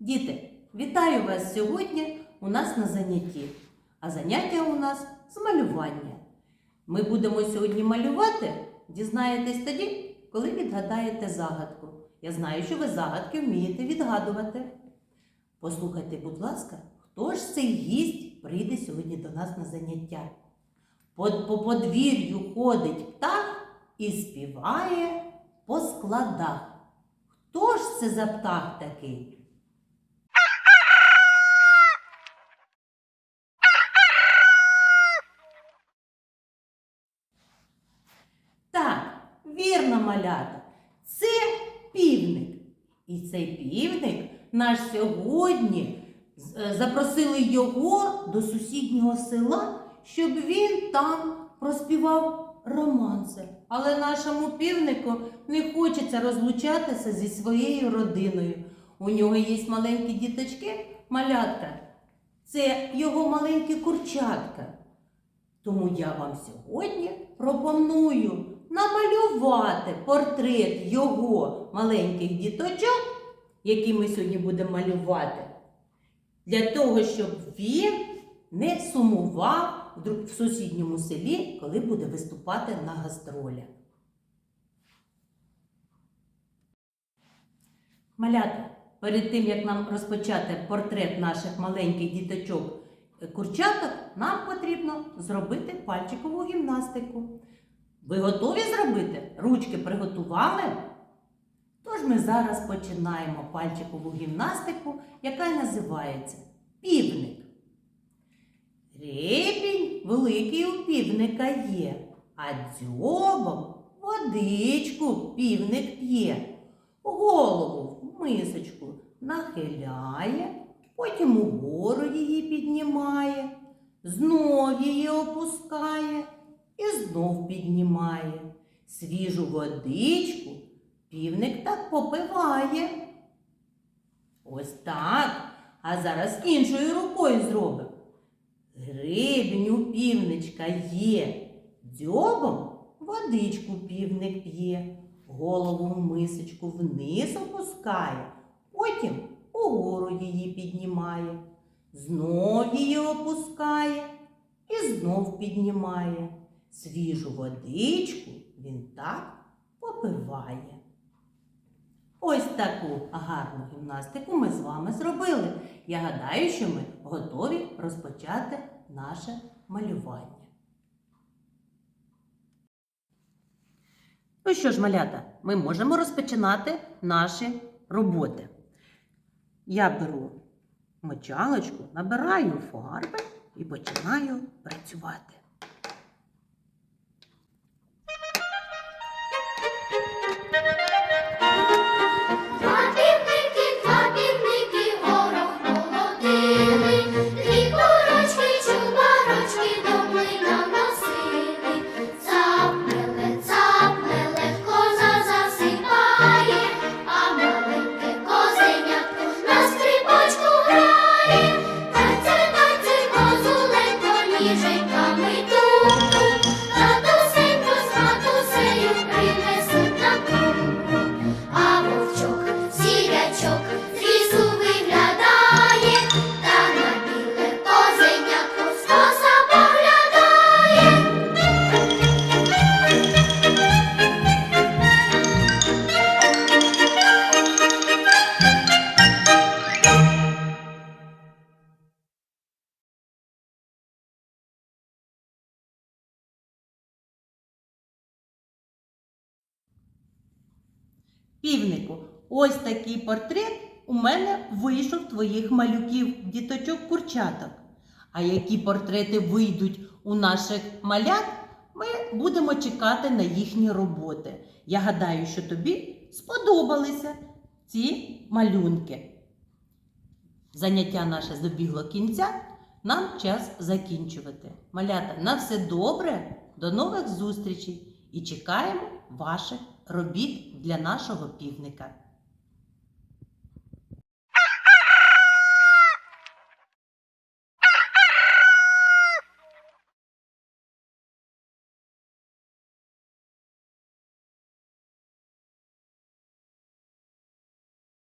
Діти, вітаю вас сьогодні у нас на занятті. А заняття у нас з малювання. Ми будемо сьогодні малювати, дізнаєтесь тоді, коли відгадаєте загадку. Я знаю, що ви загадки вмієте відгадувати. Послухайте, будь ласка, хто ж цей гість прийде сьогодні до нас на заняття? По, по подвір'ю ходить птах і співає по складах. Хто ж це за птах такий? Так, вірно, малята, це півник. І цей півник наш сьогодні е, запросили його до сусіднього села, щоб він там проспівав романси. Але нашому півнику не хочеться розлучатися зі своєю родиною. У нього є маленькі діточки, малятка. Це його маленькі курчатка. Тому я вам сьогодні пропоную намалювати портрет його маленьких діточок, які ми сьогодні будемо малювати, для того, щоб він не сумував в сусідньому селі, коли буде виступати на гастролях. Малята, перед тим як нам розпочати портрет наших маленьких діточок курчаток, нам потрібно зробити пальчикову гімнастику. Ви готові зробити? Ручки приготували? Тож ми зараз починаємо пальчикову гімнастику, яка називається півник. Репінь великий у півника є, а дзьобом водичку півник п'є. Голову в мисочку нахиляє, потім угору її піднімає, знов її опускає і знов піднімає. Свіжу водичку півник так попиває. Ось так. А зараз іншою рукою зробимо. Гребінь у півничка є, дзьобом водичку півник п'є, голову в мисочку вниз опускає, потім угору її піднімає, знов її опускає і знов піднімає. Свіжу водичку він так попиває. Ось таку гарну гімнастику ми з вами зробили. Я гадаю, що ми готові розпочати наше малювання. Ну що ж, малята, ми можемо розпочинати наші роботи. Я беру мочалочку, набираю фарби і починаю працювати. Півнику, ось такий портрет у мене вийшов твоїх малюків, діточок курчаток. А які портрети вийдуть у наших малят, ми будемо чекати на їхні роботи. Я гадаю, що тобі сподобалися ці малюнки. Заняття наше добігло кінця. Нам час закінчувати. Малята, на все добре, до нових зустрічей і чекаємо ваших робіт для нашого півника.